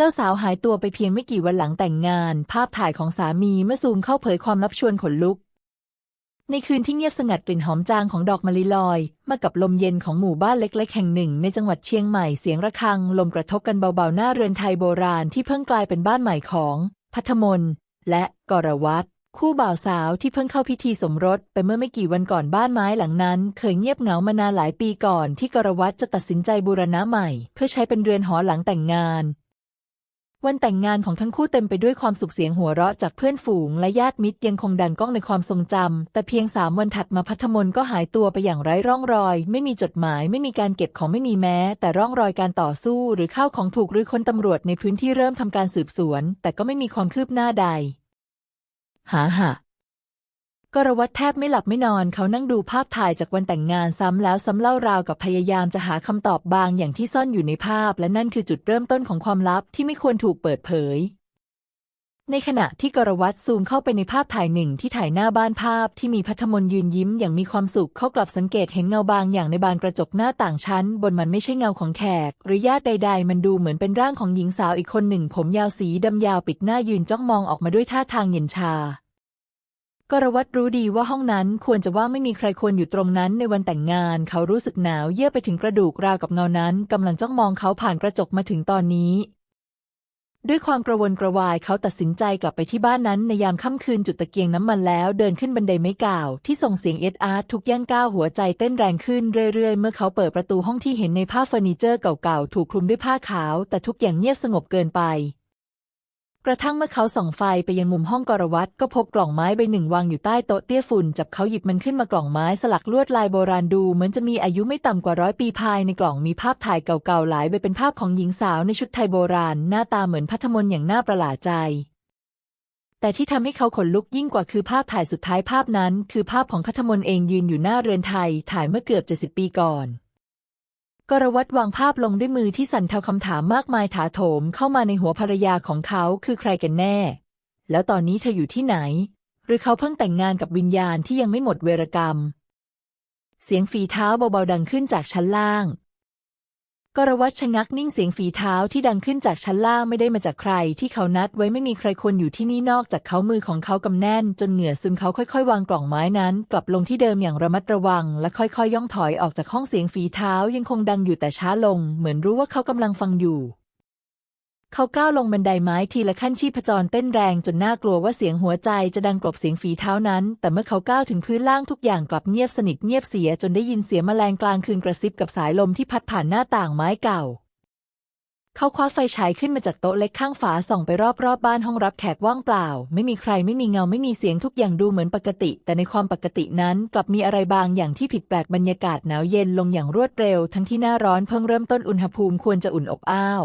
เจ้าสาวหายตัวไปเพียงไม่กี่วันหลังแต่งงาน ภาพถ่ายของสามีเมื่อซูมเข้าเผยความลับชวนขนลุก ในคืนที่เงียบสงัดกลิ่นหอมจางของดอกมะลิลอย มากับลมเย็นของหมู่บ้านเล็ก ๆ แห่งหนึ่ง ในจังหวัดเชียงใหม่เสียงระฆัง ลมกระทบกันเบาๆหน้าเรือนไทยโบราณที่เพิ่งกลายเป็นบ้านใหม่ของ พัทมนและกรวัตรคู่บ่าวสาวที่เพิ่งเข้าพิธีสมรส ไปเมื่อไม่กี่วันก่อนบ้านไม้หลังนั้น เคยเงียบเหงามานานหลายปีก่อนที่กรวัตจะตัดสินใจบูรณะใหม่ เพื่อใช้เป็นเรือนหอหลังแต่งงาน วันแต่งงานของทั้งคู่เต็มไปด้วยความสุขเสียงหัวเราะจากเพื่อนฝูงและญาติมิตรยังคงดังก้องในความทรงจำแต่เพียงสามวันถัดมาพัทมนก็หายตัวไปอย่างไร้ร่องรอย ไม่มีจดหมาย ไม่มีการเก็บของไม่มีแม้ แต่ร่องรอยการต่อสู้หรือข้าวของถูกรื้อค้นตำรวจในพื้นที่เริ่มทำการสืบสวน แต่ก็ไม่มีความคืบหน้าใด หาหะ กรวัตแทบไม่หลับไม่นอนเขานั่งดูภาพถ่ายจากวันแต่งงานซ้ำแล้วซ้ำเล่าราวกับพยายามจะหาคำตอบบางอย่างที่ซ่อนอยู่ในภาพ และนั่นคือจุดเริ่มต้นของความลับที่ไม่ควรถูกเปิดเผย ในขณะที่กรวัตซูมเข้าไปในภาพถ่ายหนึ่งที่ถ่ายหน้าบ้านภาพที่มีพัทมนยืนยิ้มอย่างมีความสุขเขากลับสังเกตเห็นเงาบางอย่างในบานกระจกหน้าต่างชั้น บนมันไม่ใช่เงาของแขก หรือญาติใด ๆ มันดูเหมือนเป็นร่างของหญิงสาวอีกคนหนึ่ง ผมยาวสีดำยาวปิดหน้ายืนจ้องมองออกมาด้วยท่าทางเย็นชา กรวัตรู้ดีว่าห้องนั้นควรจะว่าไม่มีใครควรอยู่ตรงนั้นในวันแต่งงาน เขารู้สึกหนาวเยื่อไปถึงกระดูกราวกับเงานั้นกำลังจ้องมองเขาผ่านกระจกมาถึงตอนนี้ ด้วยความกระวนกระวายเขาตัดสินใจกลับไปที่บ้านนั้นในยามค่ำคืนจุดตะเกียงน้ำมันแล้วเดินขึ้นบันไดไม้ก่าวที่ส่งเสียงเอ็ดอาร์ตทุกย่างก้าวหัวใจเต้นแรงขึ้นเรื่อยๆ เมื่อเขาเปิดประตูห้องที่เห็นในภาพเฟอร์นิเจอร์เก่าๆถูกคลุมด้วยผ้าขาว แต่ทุกอย่างเงียบสงบเกินไป ระทั่งเมื่อเขาส่องไฟไปยังมุมห้องกรวัตก็พบกล่องไม้ใบหนึ่งวางอยู่ใต้โต๊ะเตี้ยฝุ่นจับเขาหยิบมันขึ้นมากล่องไม้สลักลวดลายโบราณดูเหมือนจะมีอายุไม่ต่ำกว่าร้อยปีภายในกล่องมีภาพถ่ายเก่าๆหลายใบเป็นภาพของหญิงสาวในชุดไทยโบราณ หน้าตาเหมือนพัทมนอย่างน่าประหลาดใจ แต่ที่ทำให้เขาขนลุกยิ่งกว่าคือภาพถ่ายสุดท้ายภาพนั้น คือภาพของพัทมนเองยืนอยู่หน้าเรือนไทยถ่ายเมื่อเกือบเจ็ดสิบปีก่อน กรวัตวางภาพลงด้วยมือที่สั่นเทาคำถามมากมายถาโถมเข้ามาในหัวภรรยาของเขาคือใครกันแน่ แล้วตอนนี้เธออยู่ที่ไหน หรือเขาเพิ่งแต่งงานกับวิญญาณที่ยังไม่หมดเวรกรรม เสียงฝีเท้าเบาๆดังขึ้นจากชั้นล่าง กรวัตชะงักนิ่งเสียงฝีเท้าที่ดังขึ้นจากชั้นล่างไม่ได้มาจากใคร ที่เขานัดไว้ไม่มีใครควรอยู่ที่นี่นอกจากเขามือของเขากำแน่น จนเหงื่อซึมเขาค่อยๆ วางกล่องไม้นั้น กลับลงที่เดิมอย่างระมัดระวัง และค่อยๆ ย่องถอยออกจากห้องเสียงฝีเท้ายังคงดังอยู่แต่ช้าลง เหมือนรู้ว่าเขากำลังฟังอยู่ เขาก้าวลงบันไดไม้ทีละขั้นชีพจรเต้นแรงจนน่ากลัวว่าเสียงหัวใจจะดังกลบเสียงฝีเท้านั้น แต่เมื่อเขาก้าวถึงพื้นล่างทุกอย่างกลับเงียบสนิทเงียบเสียจนได้ยินเสียงแมลงกลางคืนกระซิบกับสายลมที่พัดผ่านหน้าต่างไม้เก่า เขาคว้าไฟฉายขึ้นมาจากโต๊ะเล็กข้างฝาส่องไปรอบๆบบ้านห้องรับแขกว่างเปล่า ไม่มีใครไม่มีเงาไม่มีเสียงทุกอย่างดูเหมือนปกติ แต่ในความปกตินั้นกลับมีอะไรบางอย่างที่ผิดแปลกบรรยากาศหนาวเย็นลงอย่างรวดเร็ว ทั้งที่หน้าร้อนเพิ่งเริ่มต้นอุณหภูมิควรจะอุ่นอบอ้าว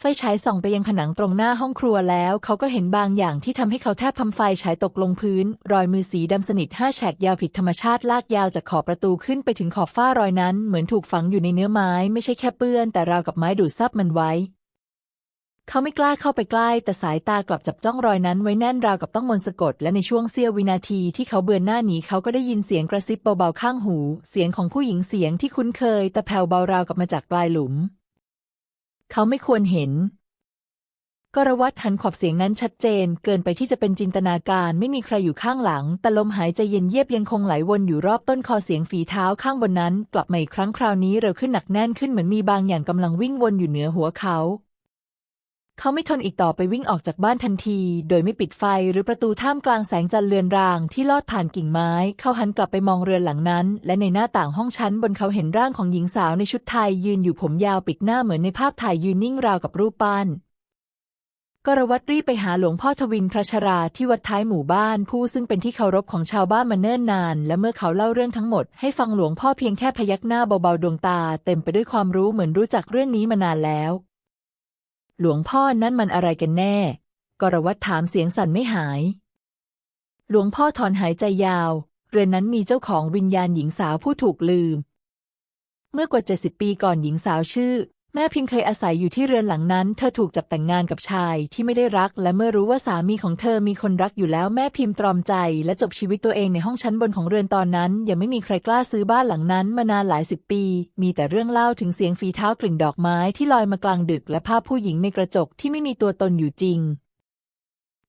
ไฟฉายส่องไปยังผนังตรงหน้าห้องครัวแล้ว เขาก็เห็นบางอย่างที่ทำให้เขาแทบทำไฟฉายตกลงพื้น รอยมือสีดำสนิทห้าแฉกยาวผิดธรรมชาติลากยาวจากขอบประตูขึ้นไปถึงขอบฝ้ารอยนั้น เหมือนถูกฝังอยู่ในเนื้อไม้ ไม่ใช่แค่เปื้อน แต่ราวกับไม้ดูดซับมันไว้ เขาไม่กล้าเข้าไปใกล้ แต่สายตากลับจับจ้องรอยนั้นไว้แน่นราวกับต้องมนต์สะกด และในช่วงเสี้ยววินาทีที่เขาเบือนหน้าหนีเขาก็ได้ยินเสียงกระซิบเบาๆข้างหู เสียงของผู้หญิงเสียงที่คุ้นเคย แต่แผ่วเบาราวกับมาจากปลายหลุม เขาไม่ควรเห็น กรวัตหันขอบเสียงนั้นชัดเจน เกินไปที่จะเป็นจินตนาการไม่มีใครอยู่ข้างหลัง แต่ลมหายใจเย็นเยียบยังคงไหลวนอยู่รอบต้นคอเสียงฝีเท้าข้างบนนั้น กลับมาอีกครั้งคราวนี้เร็วขึ้นหนักแน่นขึ้นเหมือนมีบางอย่างกำลังวิ่งวนอยู่เหนือหัวเขา เขาไม่ทนอีกต่อไปวิ่งออกจากบ้านทันที โดยไม่ปิดไฟหรือประตูท่ามกลางแสงจันทร์เลือนรางที่ลอดผ่านกิ่งไม้ เขาหันกลับไปมองเรือนหลังนั้น และในหน้าต่างห้องชั้นบนเขาเห็นร่างของหญิงสาวในชุดไทยยืนอยู่ผมยาวปิดหน้าเหมือนในภาพถ่ายยืนนิ่งราวกับรูปปั้นกรวัตรีบไปหาหลวงพ่อทวินพระชราที่วัดท้ายหมู่บ้าน ผู้ซึ่งเป็นที่เคารพของชาวบ้านมาเนิ่นนาน และเมื่อเขาเล่าเรื่องทั้งหมดให้ฟังหลวงพ่อเพียงแค่พยักหน้าเบาๆดวงตา เต็มไปด้วยความรู้เหมือนรู้จักเรื่องนี้มานานแล้ว หลวงพ่อนั่นมันอะไรกันแน่ กรวัตถามเสียงสั่นไม่หาย หลวงพ่อถอนหายใจยาว เรือนนั้นมีเจ้าของวิญญาณหญิงสาวผู้ถูกลืม เมื่อกว่าเจ็ดสิบปีก่อนหญิงสาวชื่อ แม่พิมเคยอาศัยอยู่ที่เรือนหลังนั้น เธอถูกจับแต่งงานกับชายที่ไม่ได้รัก และเมื่อรู้ว่าสามีของเธอมีคนรักอยู่แล้วแม่พิมพ์ตรอมใจ และจบชีวิตตัวเองในห้องชั้นบนของเรือนตอนนั้น ยังไม่มีใครกล้าซื้อบ้านหลังนั้นมานานหลายสิบปี มีแต่เรื่องเล่าถึงเสียงฝีเท้ากลิ่นดอกไม้ที่ลอยมากลางดึก และภาพผู้หญิงในกระจกที่ไม่มีตัวตนอยู่จริง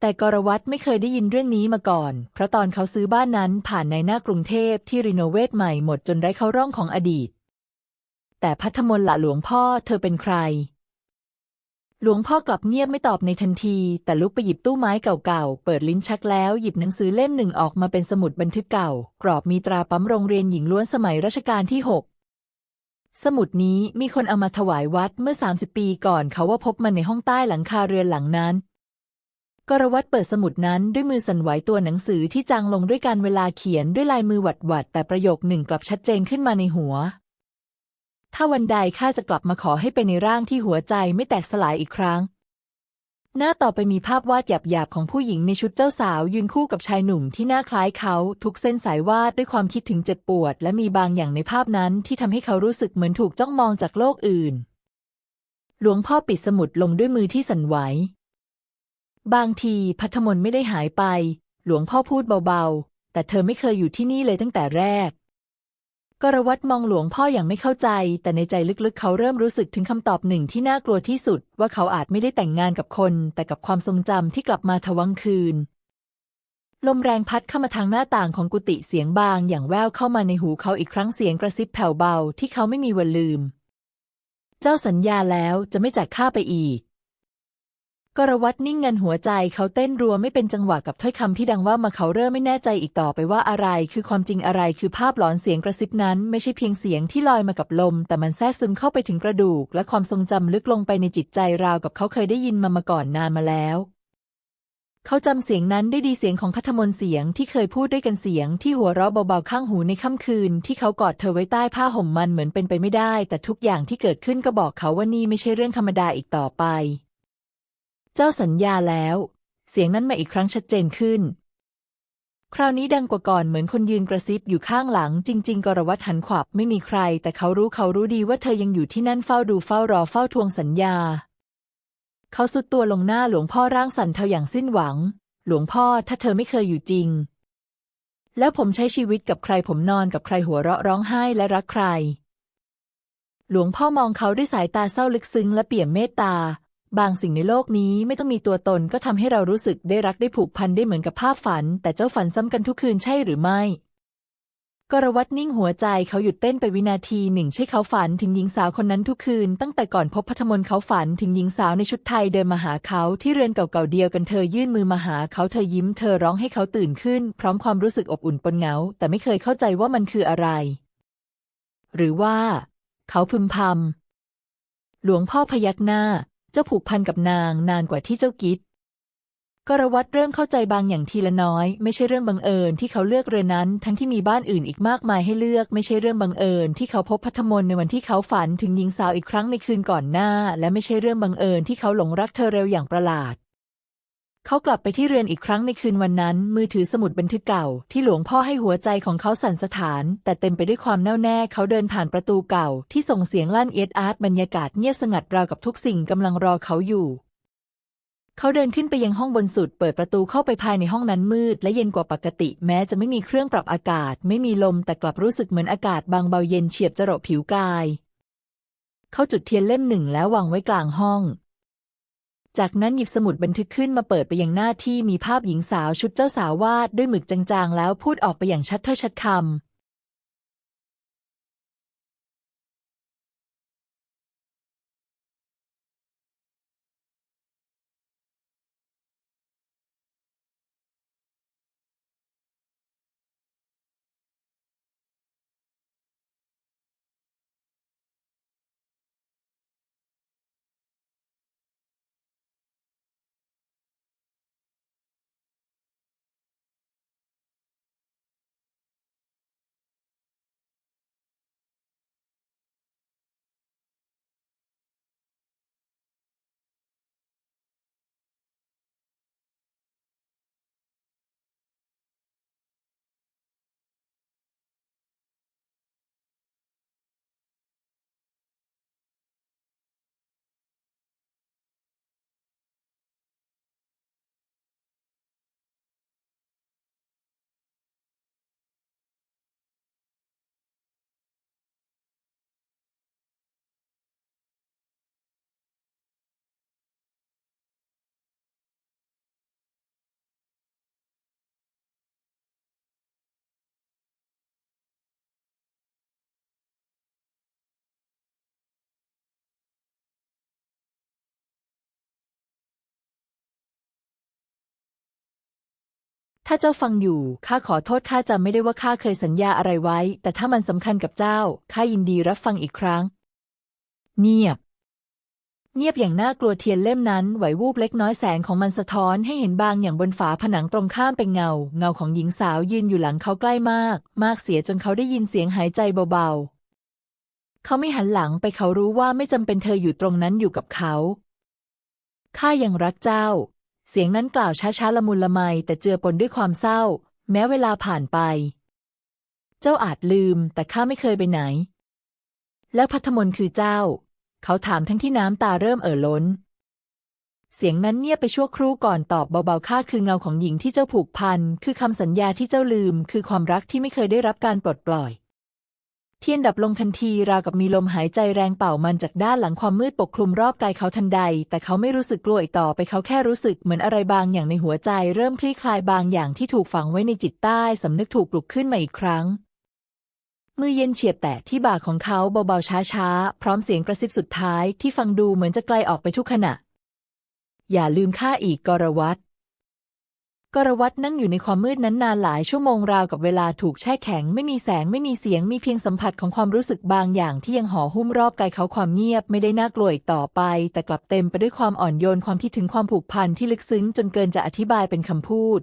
แต่กรวัตไม่เคยได้ยินเรื่องนี้มาก่อน เพราะตอนเขาซื้อบ้านนั้นผ่านในหน้ากรุงเทพที่รีโนเวทใหม่หมดจนไร้เขาร่องของอดีต แต่พัทมนละหลวงพ่อเธอเป็นใคร หลวงพ่อกลับเงียบไม่ตอบในทันที แต่ลุกไปหยิบตู้ไม้เก่าๆ เปิดลิ้นชักแล้วหยิบหนังสือเล่มหนึ่งออกมาเป็นสมุดบันทึกเก่า กรอบมีตราปั๊มโรงเรียนหญิงล้วนสมัยรัชกาลที่หกสมุดนี้มีคนเอามาถวายวัดเมื่อ 30 ปีก่อนเขาว่าพบมันในห้องใต้หลังคาเรือนหลังนั้น กรวัตเปิดสมุดนั้นด้วยมือสั่นไหวตัวหนังสือที่จางลงด้วยการเวลาเขียนด้วยลายมือหวัดหวัดๆแต่ประโยคหนึ่งกลับชัดเจนขึ้นมาในหัว ถ้าวันใดข้าจะกลับมาขอให้เป็นในร่างที่หัวใจไม่แตกสลายอีกครั้ง หน้าต่อไปมีภาพวาดหยาบๆของผู้หญิงในชุดเจ้าสาว ยืนคู่กับชายหนุ่มที่หน้าคล้ายเขา ทุกเส้นสายวาดด้วยความคิดถึงเจ็บปวด และมีบางอย่างในภาพนั้นที่ทำให้เขารู้สึกเหมือนถูกจ้องมองจากโลกอื่น หลวงพ่อปิดสมุดลงด้วยมือที่สั่นไหว บางทีพัทมนไม่ได้หายไป หลวงพ่อพูดเบาๆ แต่เธอไม่เคยอยู่ที่นี่เลยตั้งแต่แรก กรวัตมองหลวงพ่ออย่างไม่เข้าใจ แต่ในใจลึกๆ เขาเริ่มรู้สึกถึงคำตอบหนึ่งที่น่ากลัวที่สุด ว่าเขาอาจไม่ได้แต่งงานกับคน แต่กับความทรงจำที่กลับมาทวังคืน ลมแรงพัดเข้ามาทางหน้าต่างของกุฏิเสียงบางอย่างแว่วเข้ามาในหูเขาอีกครั้งเสียงกระซิบแผ่วเบาที่เขาไม่มีวันลืม เจ้าสัญญาแล้วจะไม่จากข้าไปอีก กรวัตนิ่งงันหัวใจเขาเต้นรัวไม่เป็นจังหวะกับถ้อยคำที่ดังว่ามาเขาเริ่มไม่แน่ใจอีกต่อไปว่าอะไร คือความจริงอะไรคือภาพหลอนเสียงกระซิบนั้น ไม่ใช่เพียงเสียงที่ลอยมากับลม แต่มันแทรกซึมเข้าไปถึงกระดูก และความทรงจำลึกลงไปในจิตใจราวกับเขาเคยได้ยินมามาก่อนนานมาแล้วเขาจำเสียงนั้นได้ดีเสียงของพัทมนเสียงที่เคยพูดด้วยกันเสียงที่หัวเราะเบาๆข้างหูในค่ำคืน ที่เขากอดเธอไว้ใต้ผ้าห่มมันเหมือนเป็นไปไม่ได้ แต่ทุกอย่างที่เกิดขึ้นก็บอกเขาว่านี่ไม่ใช่เรื่องธรรมดาอีกต่อไป เจ้าสัญญาแล้ว เสียงนั้นมาอีกครั้งชัดเจนขึ้น คราวนี้ดังกว่าก่อนเหมือนคนยืนกระซิบอยู่ข้างหลัง จริง ๆ กรวัตหันขวับไม่มีใคร แต่เขารู้เขารู้ดีว่าเธอยังอยู่ที่นั่นเฝ้าดูเฝ้ารอเฝ้าทวงสัญญา เขาสุดตัวลงหน้าหลวงพ่อร่างสั่นเทาอย่างสิ้นหวัง หลวงพ่อถ้าเธอไม่เคยอยู่จริง แล้วผมใช้ชีวิตกับใครผมนอนกับใครหัวเราะร้องไห้และรักใครหลวงพ่อมองเขาด้วยสายตาเศร้าลึกซึ้งและเปี่ยมเมตตา บางสิ่งในโลกนี้ไม่ต้องมีตัวตนก็ทำให้เรารู้สึกได้รักได้ผูกพันได้เหมือนกับภาพฝัน แต่เจ้าฝันซ้ำกันทุกคืนใช่หรือไม่ กรวัตนิ่งหัวใจเขาหยุดเต้นไปวินาทีหนึ่งใช่เขาฝันถึงหญิงสาวคนนั้นทุกคืน ตั้งแต่ก่อนพบพัทมนเขาฝันถึงหญิงสาวในชุดไทยเดินมาหาเขาที่เรือนเก่าๆเดียวกันเธอยื่นมือมาหาเขาเธอยิ้มเธอร้องให้เขาตื่นขึ้น พร้อมความรู้สึกอบอุ่นปนเหงา แต่ไม่เคยเข้าใจว่ามันคืออะไร หรือว่า เขาพึมพำหลวงพ่อพยักหน้า เจ้าผูกพันกับนางนานกว่าที่เจ้าคิดกรวัตเริ่มเข้าใจบางอย่างทีละน้อย ไม่ใช่เรื่องบังเอิญที่เขาเลือกเรือนนั้น ทั้งที่มีบ้านอื่นอีกมากมายให้เลือกไม่ใช่เรื่องบังเอิญที่เขาพบพัทมนในวันที่เขาฝันถึงหญิงสาวอีกครั้งในคืนก่อนหน้า และไม่ใช่เรื่องบังเอิญที่เขาหลงรักเธอเร็วอย่างประหลาด เขากลับไปที่เรือนอีกครั้งในคืนวันนั้น มือถือสมุดบันทึกเก่า ที่หลวงพ่อให้หัวใจของเขาสั่นสะท้าน แต่เต็มไปด้วยความแน่วแน่เขาเดินผ่านประตูเก่า ที่ส่งเสียงลั่นเอียดอาร์ตบรรยากาศเงียบสงัดราวกับทุกสิ่งกำลังรอเขาอยู่เขาเดินขึ้นไปยังห้องบนสุด เปิดประตูเข้าไปภายในห้องนั้นมืด และเย็นกว่าปกติ แม้จะไม่มีเครื่องปรับอากาศ ไม่มีลมแต่กลับรู้สึกเหมือนอากาศบางเบาเย็นเฉียบจรดผิวกาย เขาจุดเทียนเล่มหนึ่งแล้ววางไว้กลางห้อง จากนั้นหยิบสมุดบันทึกขึ้นมาเปิดไปยังหน้าที่มีภาพหญิงสาวชุดเจ้าสาววาดด้วยหมึกจางๆ แล้วพูดออกไปอย่างชัดถ้อยชัดคำาเจ้าฟังอยู่ ข้าขอโทษข้าจำไม่ได้ว่าข้าเคยสัญญาอะไรไว้ แต่ถ้ามันสำคัญกับเจ้า ข้ายินดีรับฟังอีกครั้ง เงียบ เงียบอย่างน่ากลัวเทียนเล่มนั้นไหววูบเล็กน้อยแสงของมันสะท้อนให้เห็นบางอย่างบนฝาผนังตรงข้ามเป็นเงา เงาของหญิงสาวยืนอยู่หลังเขาใกล้มาก มากเสียจนเขาได้ยินเสียงหายใจเบาๆ เขาไม่หันหลังไปเขารู้ว่าไม่จำเป็นเธออยู่ตรงนั้นอยู่กับเขาข้ายังรักเจ้า เสียงนั้นกล่าวช้าๆละมุนละไมแต่เจือปนด้วยความเศร้า แม้เวลาผ่านไป เจ้าอาจลืมแต่ข้าไม่เคยไปไหน แล้วพัทมนคือเจ้า เขาถามทั้งที่น้ำตาเริ่มเอ่อล้น เสียงนั้นเงียบไปชั่วครู่ก่อนตอบเบาๆข้าคือเงาของหญิงที่เจ้าผูกพัน คือคำสัญญาที่เจ้าลืม คือความรักที่ไม่เคยได้รับการปลดปล่อย เทียนดับลงทันทีราวกับมีลมหายใจแรงเป่ามันจากด้านหลังความมืดปกคลุมรอบกายเขาทันใด แต่เขาไม่รู้สึกกลัวอีกต่อไปเขาแค่รู้สึกเหมือนอะไรบางอย่างในหัวใจ เริ่มคลี่คลายบางอย่างที่ถูกฝังไว้ในจิตใต้สำนึกถูกปลุกขึ้นมาอีกครั้ง มือเย็นเฉียบแตะที่บ่าของเขาเบาๆช้าๆ พร้อมเสียงกระซิบสุดท้ายที่ฟังดูเหมือนจะไกลออกไปทุกขณะ อย่าลืมข้าอีกกรวัต กรวัตนั่งอยู่ในความมืดนั้นนานหลายชั่วโมงราวกับเวลาถูกแช่แข็ง ไม่มีแสงไม่มีเสียงมีเพียงสัมผัสของความรู้สึกบางอย่างที่ยังห่อหุ้มรอบกายเขาความเงียบไม่ได้น่ากลัวอีกต่อไป แต่กลับเต็มไปด้วยความอ่อนโยนความที่ถึงความผูกพันที่ลึกซึ้งจนเกินจะอธิบายเป็นคำพูด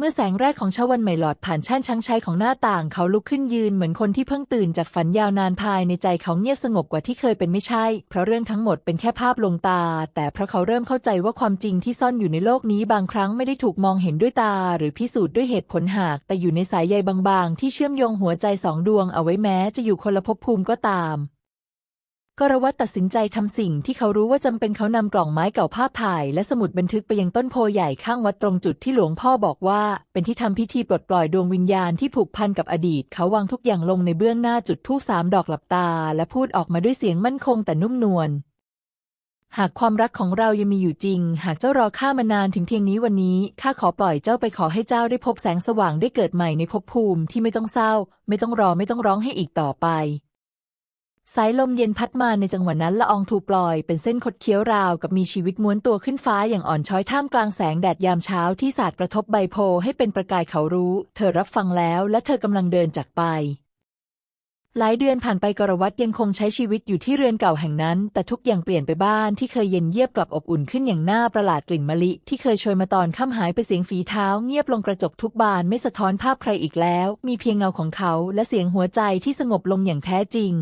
เมื่อแสงแรกของเช้าวันใหม่หลอดผ่านช่านช้างชัยของหน้าต่าง เขาลุกขึ้นยืนเหมือนคนที่เพิ่งตื่นจากฝันยาวนานภายในใจเขาเงียบสงบกว่าที่เคยเป็นไม่ใช่ เพราะเรื่องทั้งหมดเป็นแค่ภาพลงตา แต่เพราะเขาเริ่มเข้าใจว่าความจริงที่ซ่อนอยู่ในโลกนี้บางครั้งไม่ได้ถูกมองเห็นด้วยตา หรือพิสูจน์ด้วยเหตุผลหาก แต่อยู่ในสายใยบางๆ ที่เชื่อมโยงหัวใจสองดวงเอาไว้แม้จะอยู่คนละภพภูมิก็ตาม กรวัตตัดสินใจทำสิ่งที่เขารู้ว่าจำเป็นเขานำกล่องไม้เก่าภาพถ่าย และสมุดบันทึกไปยังต้นโพใหญ่ข้างวัดตรงจุดที่หลวงพ่อบอกว่า เป็นที่ทำพิธีปลดปล่อยดวงวิญญาณที่ผูกพันกับอดีต เขาวางทุกอย่างลงในเบื้องหน้าจุดธูปสามดอกหลับตา และพูดออกมาด้วยเสียงมั่นคงแต่นุ่มนวลหากความรักของเรายังมีอยู่จริง หากเจ้ารอข้ามานานถึงเพียงนี้วันนี้ ข้าขอปล่อยเจ้าไปขอให้เจ้าได้พบแสงสว่างได้เกิดใหม่ในภพภูมิที่ไม่ต้องเศร้า ไม่ต้องรอไม่ต้องร้องให้อีกต่อไป สายลมเย็นพัดมาในจังหวะนั้นละอองถูกปล่อยเป็นเส้นคดเคี้ยวราวกับมีชีวิตม้วนตัวขึ้นฟ้าอย่างอ่อนช้อยท่ามกลางแสงแดดยามเช้าที่สาดกระทบใบโพให้เป็นประกายเขารู้ เธอรับฟังแล้วและเธอกำลังเดินจากไป หลายเดือนผ่านไปกรวัตยังคงใช้ชีวิตอยู่ที่เรือนเก่าแห่งนั้น แต่ทุกอย่างเปลี่ยนไปบ้านที่เคยเย็นเยียบกลับอบอุ่นขึ้นอย่างน่าประหลาดกลิ่นมะลิที่เคยโชยมาตอนค่ำหายไปเสียงฝีเท้า เงียบลงกระจกทุกบานไม่สะท้อนภาพใครอีกแล้ว มีเพียงเงาของเขา และเสียงหัวใจที่สงบลงอย่างแท้จริง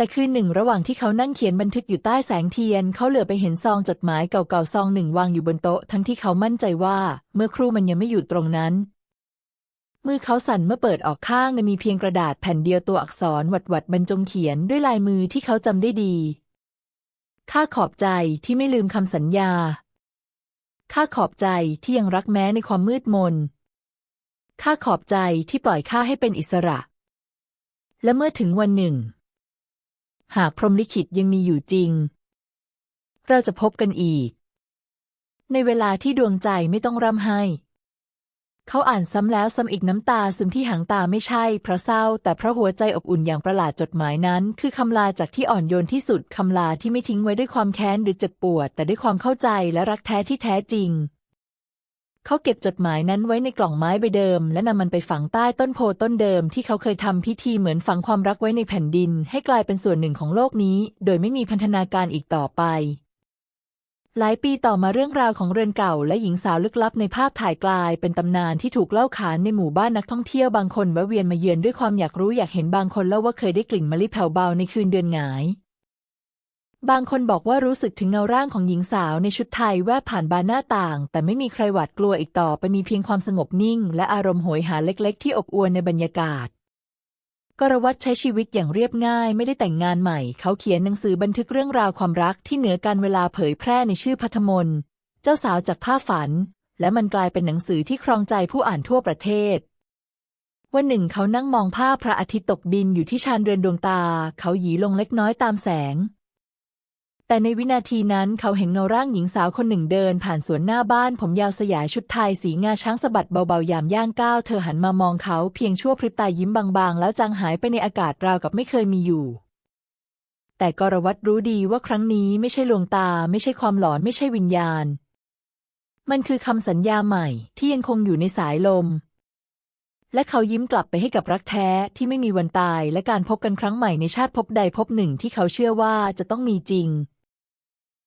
แต่คืนหนึ่งระหว่างที่เขานั่งเขียนบันทึกอยู่ใต้แสงเทียน เขาเหลือไปเห็นซองจดหมายเก่าๆซองหนึ่งวางอยู่บนโต๊ะ ทั้งที่เขามั่นใจว่า เมื่อครู่มันยังไม่อยู่ตรงนั้น มือเขาสั่นเมื่อเปิดออกข้างในมีเพียงกระดาษแผ่นเดียวตัวอักษรหวัดหวัดๆบรรจงเขียนด้วยลายมือที่เขาจำได้ดีข้าขอบใจที่ไม่ลืมคำสัญญาข้าขอบใจที่ยังรักแม้ในความมืดมนข้าขอบใจที่ปล่อยข้าให้เป็นอิสระ และเมื่อถึงวันหนึ่ง หากพรหมลิขิตยังมีอยู่จริง เราจะพบกันอีก ในเวลาที่ดวงใจไม่ต้องร่ำไห้ เขาอ่านซ้ำแล้วซ้ำอีกน้ำตาซึมที่หางตาไม่ใช่เพราะเศร้า แต่เพราะหัวใจอบอุ่นอย่างประหลาดจดหมายนั้น คือคำลาจากที่อ่อนโยนที่สุดคำลาที่ไม่ทิ้งไว้ด้วยความแค้นหรือเจ็บปวด แต่ด้วยความเข้าใจและรักแท้ที่แท้จริง เขาเก็บจดหมายนั้นไว้ในกล่องไม้ใบเดิม และนำมันไปฝังใต้ต้นโพต้นเดิม ที่เขาเคยทำพิธีเหมือนฝังความรักไว้ในแผ่นดิน ให้กลายเป็นส่วนหนึ่งของโลกนี้ โดยไม่มีพันธนาการอีกต่อไป หลายปีต่อมาเรื่องราวของเรือนเก่า และหญิงสาวลึกลับในภาพถ่ายกลาย เป็นตำนานที่ถูกเล่าขานในหมู่บ้านนักท่องเที่ยวบางคนแวะเวียนมาเยือนด้วยความอยากรู้อยากเห็นบางคนเล่าว่าเคยได้กลิ่นมะลิแผ่วเบาในคืนเดือนหงาย บางคนบอกว่ารู้สึกถึงเงาร่างของหญิงสาวในชุดไทยแวบผ่านบานหน้าต่าง แต่ไม่มีใครหวาดกลัวอีกต่อไปมีเพียงความสงบนิ่ง และอารมณ์โหยหาเล็กๆ ที่อบอวลในบรรยากาศกรวัตใช้ชีวิตอย่างเรียบง่ายไม่ได้แต่งงานใหม่ เขาเขียนหนังสือบันทึกเรื่องราวความรักที่เหนือการเวลาเผยแพร่ในชื่อพัทมนเจ้าสาวจากผ้าฝัน และมันกลายเป็นหนังสือที่ครองใจผู้อ่านทั่วประเทศ วันหนึ่งเขานั่งมองภาพพระอาทิตย์ตกดินอยู่ที่ชานเรือนดวงตา เขาหยีลงเล็กน้อยตามแสง แต่ในวินาทีนั้นเขาเห็นเงาร่างหญิงสาวคนหนึ่งเดิน ผ่านสวนหน้าบ้าน ผมยาวสยายชุดไทยสีงาช้างสะบัดเบาๆยามย่างก้าวเธอหันมามองเขาเพียงชั่วพริบตายิ้มบางๆ แล้วจางหายไปในอากาศราวกับไม่เคยมีอยู่ แต่กรวัตรู้ดีว่าครั้งนี้ไม่ใช่ลวงตา ไม่ใช่ความหลอนไม่ใช่วิญญาณ มันคือคำสัญญาใหม่ ที่ยังคงอยู่ในสายลม และเขายิ้มกลับไปให้กับรักแท้ที่ไม่มีวันตาย และการพบกันครั้งใหม่ในชาติภพใดภพหนึ่งที่เขาเชื่อว่าจะต้องมีจริง